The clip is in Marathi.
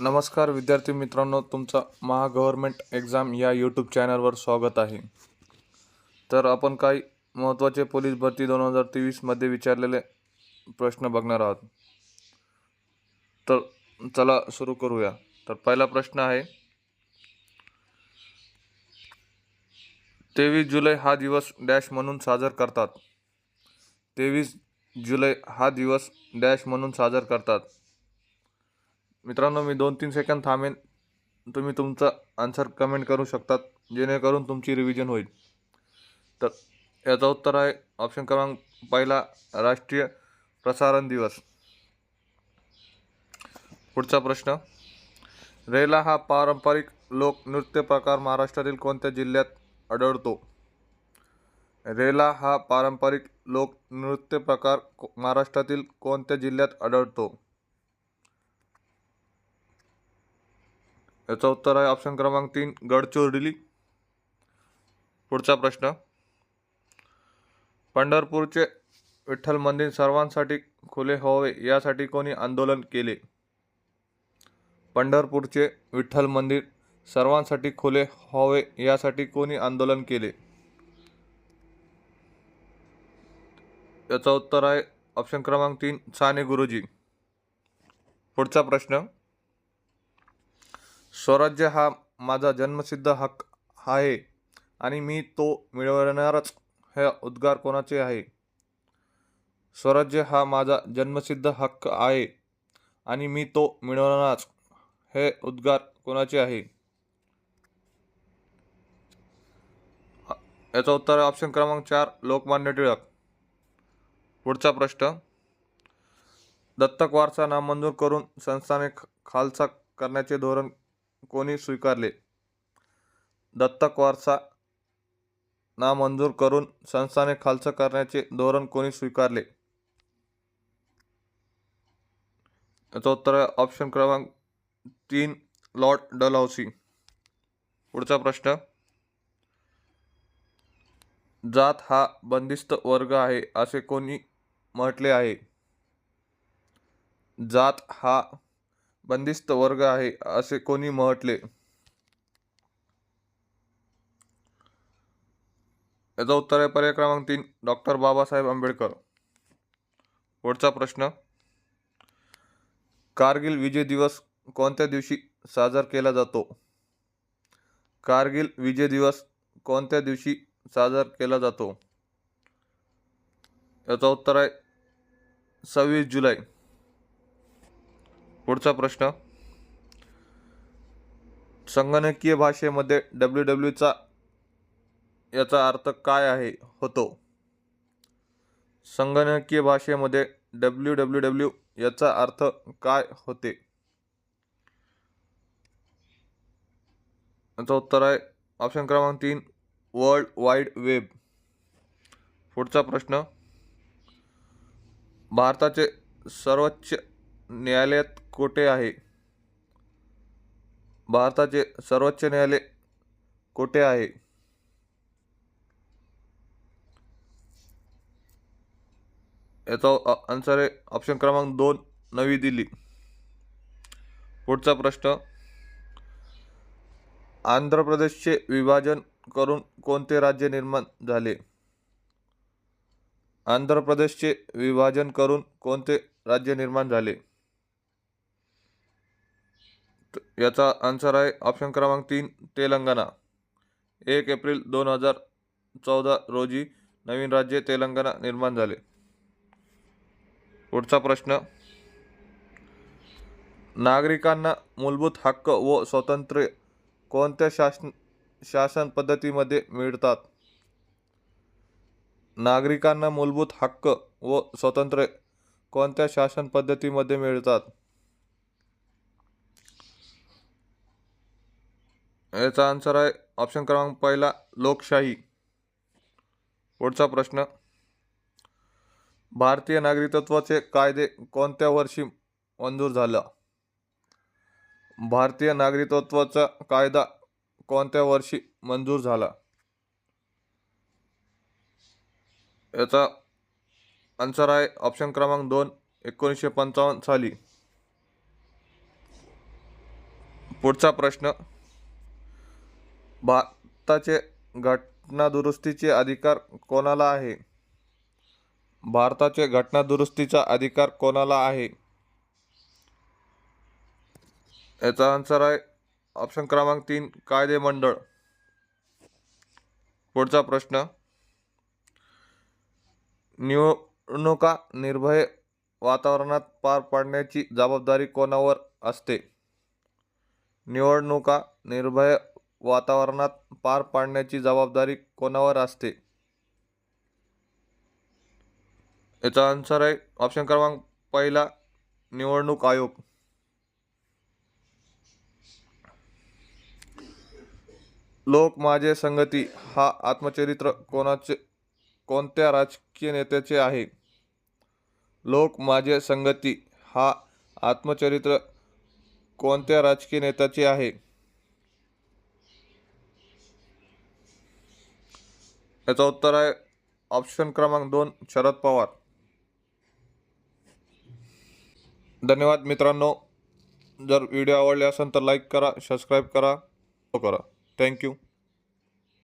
नमस्कार विद्यार्थी मित्रांनो तुमचं महा गव्हर्मेंट एक्झाम या यूट्यूब चॅनलवर स्वागत आहे. तर आपण काही महत्त्वाचे पोलीस भरती दोन हजार तेवीसमध्ये विचारलेले प्रश्न बघणार आहोत. तर चला सुरू करूया. तर पहिला प्रश्न आहे तेवीस जुलै हा दिवस डॅश म्हणून साजर करतात. तेवीस जुलै हा दिवस डॅश म्हणून साजर करतात. मित्रांनो मी दोन तीन सेकंद थांबेन. तुम्ही तुमचा आन्सर कमेंट करू शकतात जेणेकरून तुमची रिव्हिजन होईल. तर याचं उत्तर आहे ऑप्शन क्रमांक पहिला राष्ट्रीय प्रसारण दिवस. पुढचा प्रश्न. रेला हा पारंपरिक लोकनृत्य प्रकार महाराष्ट्रातील कोणत्या जिल्ह्यात आढळतो? रेला हा पारंपरिक लोकनृत्य प्रकार महाराष्ट्रातील कोणत्या जिल्ह्यात आढळतो? याचं उत्तर आहे ऑप्शन क्रमांक तीन गडचिरोली पुढचा प्रश्न. पंढरपूरचे विठ्ठल मंदिर सर्वांसाठी खुले व्हावे यासाठी कोणी आंदोलन केले? पंढरपूरचे विठ्ठल मंदिर सर्वांसाठी खुले व्हावे यासाठी कोणी आंदोलन केले? याचं उत्तर आहे ऑप्शन क्रमांक तीन साने गुरुजी. पुढचा प्रश्न. स्वराज्य हा माझा जन्मसिद्ध हक्क आहे आणि मी तो मिळवणारच. हे उद्गार कोणाचे आहे? स्वराज्य हा माझा जन्मसिद्ध हक्क आहे आणि मी तो मिळवणारच. हे उद्गार कोणाचे आहे? याचं उत्तर आहे ऑप्शन क्रमांक चार लोकमान्य टिळक. पुढचा प्रश्न. दत्तक वारसा नामंजूर करून संस्थाने खालसा करण्याचे धोरण कोणी स्वीकारले? दत्तक वारसा नामंजूर करून संस्थाने खालचं करण्याचे धोरण कोणी स्वीकारले? याचं उत्तर आहे ऑप्शन क्रमांक तीन लॉर्ड डलहौसी. पुढचा प्रश्न. जात हा बंदिस्त वर्ग आहे असे कोणी म्हटले आहे? जात हा बंदिस्त वर्ग आहे असे कोणी म्हटले? याचा उत्तर आहे पर्याय क्रमांक तीन डॉक्टर बाबासाहेब आंबेडकर. पुढचा प्रश्न. कारगिल विजय दिवस कोणत्या दिवशी साजरा केला जातो? कारगिल विजय दिवस कोणत्या दिवशी साजरा केला जातो? याचा उत्तर आहे सव्वीस जुलै. पुढचा प्रश्न. संगणकीय भाषेमध्ये डब्ल्यू डब्ल्यूचा याचा अर्थ काय आहे? होतो. संगणकीय भाषेमध्ये डब्ल्यू डब्ल्यू डब्ल्यू याचा अर्थ काय होते? याचं उत्तर आहे ऑप्शन क्रमांक तीन वर्ल्ड वाईड वेब पुढचा प्रश्न. भारताचे सर्वोच्च न्यायालयात कोठे आहे? भारताचे सर्वोच्च न्यायालय कोठे आहे? याचा आन्सर आहे ऑप्शन क्रमांक दोन नवी दिल्ली. पुढचा प्रश्न. आंध्र प्रदेशचे विभाजन करून कोणते राज्य निर्माण झाले? आंध्र प्रदेशचे विभाजन करून कोणते राज्य निर्माण झाले? याचा आन्सर आहे ऑप्शन क्रमांक तीन तेलंगणा. एक एप्रिल दोन हजार चौदा रोजी नवीन राज्य तेलंगणा निर्माण झाले. पुढचा प्रश्न. नागरिकांना मूलभूत हक्क व स्वातंत्र्य कोणत्या शासन शासन पद्धतीमध्ये मिळतात? नागरिकांना मूलभूत हक्क व स्वातंत्र्य कोणत्या शासन पद्धतीमध्ये मिळतात? याचा आन्सर आहे ऑप्शन क्रमांक पहिला लोकशाही. पुढचा प्रश्न. भारतीय नागरिकत्वाचे कायदे कोणत्या वर्षी मंजूर झाला? भारतीय नागरिकत्वाचा कायदा कोणत्या वर्षी मंजूर झाला? याचा आन्सर आहे ऑप्शन क्रमांक दोन एकोणीसशे पंचावन्न साली. पुढचा प्रश्न. भारताचे घटनादुरुस्तीचे अधिकार कोणाला आहे? भारताचे घटनादुरुस्तीचा अधिकार कोणाला आहे? याचा आन्सर आहे ऑप्शन क्रमांक तीन कायदेमंडळ पुढचा प्रश्न. निवडणुका निर्भय वातावरणात पार पाडण्याची जबाबदारी कोणावर असते? निवडणुका निर्भय वातावरणात पार पाडण्याची जबाबदारी कोणावर असते? याचा आन्सर आहे ऑप्शन क्रमांक पहिला निवडणूक आयोग. लोक माझे संगती हा आत्मचरित्र कोणाचे कोणत्या राजकीय नेत्याचे आहे? लोक माझे संगती हा आत्मचरित्र कोणत्या राजकीय नेत्याचे आहे? याचं उत्तर आहे ऑप्शन क्रमांक दोन शरद पवार. धन्यवाद मित्रांनो. जर व्हिडिओ आवडले असेल तर लाईक करा सबस्क्राईब करा. फॉलो करा. थँक्यू